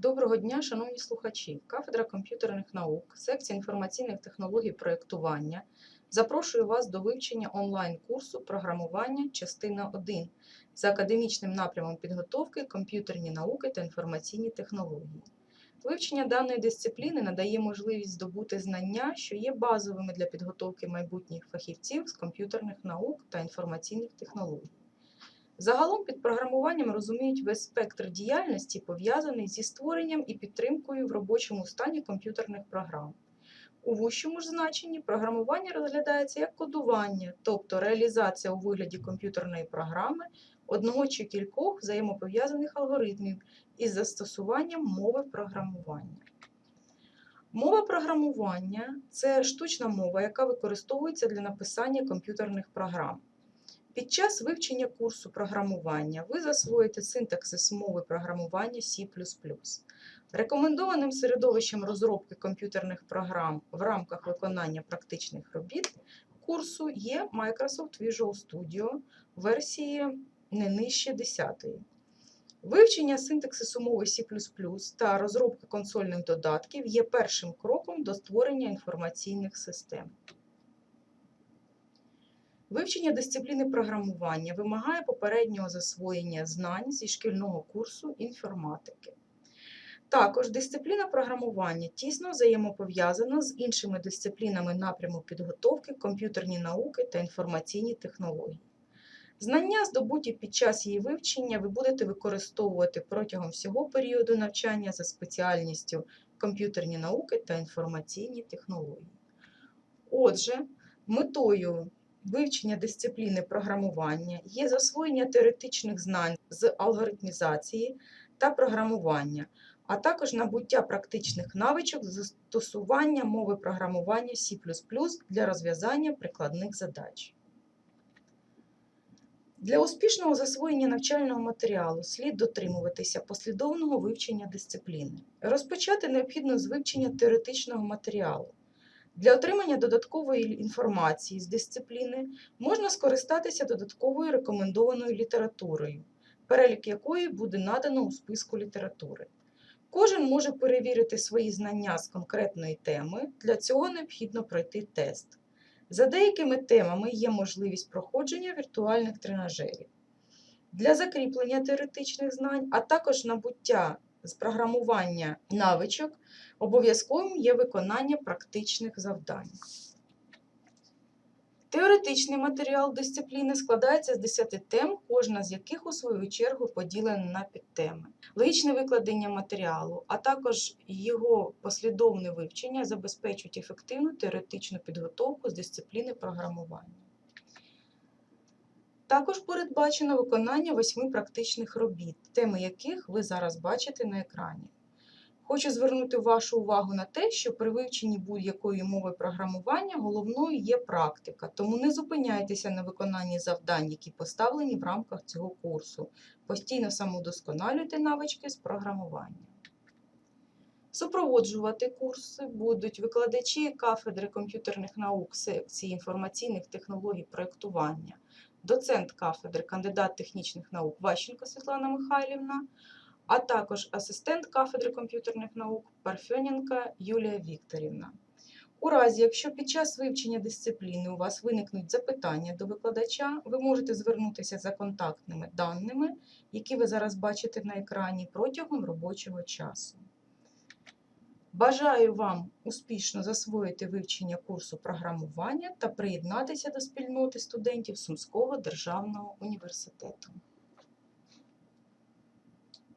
Доброго дня, шановні слухачі. Кафедра комп'ютерних наук, секція інформаційних технологій проєктування запрошую вас до вивчення онлайн-курсу програмування частина 1 за академічним напрямом підготовки комп'ютерні науки та інформаційні технології. Вивчення даної дисципліни надає можливість здобути знання, що є базовими для підготовки майбутніх фахівців з комп'ютерних наук та інформаційних технологій. Загалом під програмуванням розуміють весь спектр діяльності, пов'язаний зі створенням і підтримкою в робочому стані комп'ютерних програм. У вищому ж значенні програмування розглядається як кодування, тобто реалізація у вигляді комп'ютерної програми одного чи кількох взаємопов'язаних алгоритмів із застосуванням мови програмування. Мова програмування це штучна мова, яка використовується для написання комп'ютерних програм. Під час вивчення курсу програмування ви засвоїте синтаксис мови програмування C. Рекомендованим середовищем розробки комп'ютерних програм в рамках виконання практичних робіт курсу є Microsoft Visual Studio версії не нижче 10. Вивчення синтаксису мови C та розробка консольних додатків є першим кроком до створення інформаційних систем. Вивчення дисципліни програмування вимагає попереднього засвоєння знань зі шкільного курсу інформатики. Також дисципліна програмування тісно взаємопов'язана з іншими дисциплінами напряму підготовки, комп'ютерні науки та інформаційні технології. Знання, здобуті під час її вивчення, ви будете використовувати протягом всього періоду навчання за спеціальністю комп'ютерні науки та інформаційні технології. Отже, метою вивчення дисципліни програмування є засвоєння теоретичних знань з алгоритмізації та програмування, а також набуття практичних навичок застосування мови програмування C для розв'язання прикладних задач. Для успішного засвоєння навчального матеріалу слід дотримуватися послідовного вивчення дисципліни. Розпочати необхідно з вивчення теоретичного матеріалу. Для отримання додаткової інформації з дисципліни можна скористатися додатковою рекомендованою літературою, перелік якої буде надано у списку літератури. Кожен може перевірити свої знання з конкретної теми, для цього необхідно пройти тест. За деякими темами є можливість проходження віртуальних тренажерів. Для закріплення теоретичних знань, а також набуття з програмування навичок, обов'язковим є виконання практичних завдань. Теоретичний матеріал дисципліни складається з 10 тем, кожна з яких, у свою чергу, поділена на підтеми. Логічне викладення матеріалу, а також його послідовне вивчення забезпечують ефективну теоретичну підготовку з дисципліни програмування. Також передбачено виконання восьми практичних робіт, теми яких ви зараз бачите на екрані. Хочу звернути вашу увагу на те, що при вивченні будь-якої мови програмування головною є практика, тому не зупиняйтеся на виконанні завдань, які поставлені в рамках цього курсу. Постійно самодосконалюйте навички з програмування. Супроводжувати курси будуть викладачі кафедри комп'ютерних наук секції інформаційних технологій проєктування, доцент кафедри, кандидат технічних наук Ващенко Світлана Михайлівна, а також асистент кафедри комп'ютерних наук Парфьоненка Юлія Вікторівна. У разі, якщо під час вивчення дисципліни у вас виникнуть запитання до викладача, ви можете звернутися за контактними даними, які ви зараз бачите на екрані протягом робочого часу. Бажаю вам успішно засвоїти вивчення курсу програмування та приєднатися до спільноти студентів Сумського державного університету.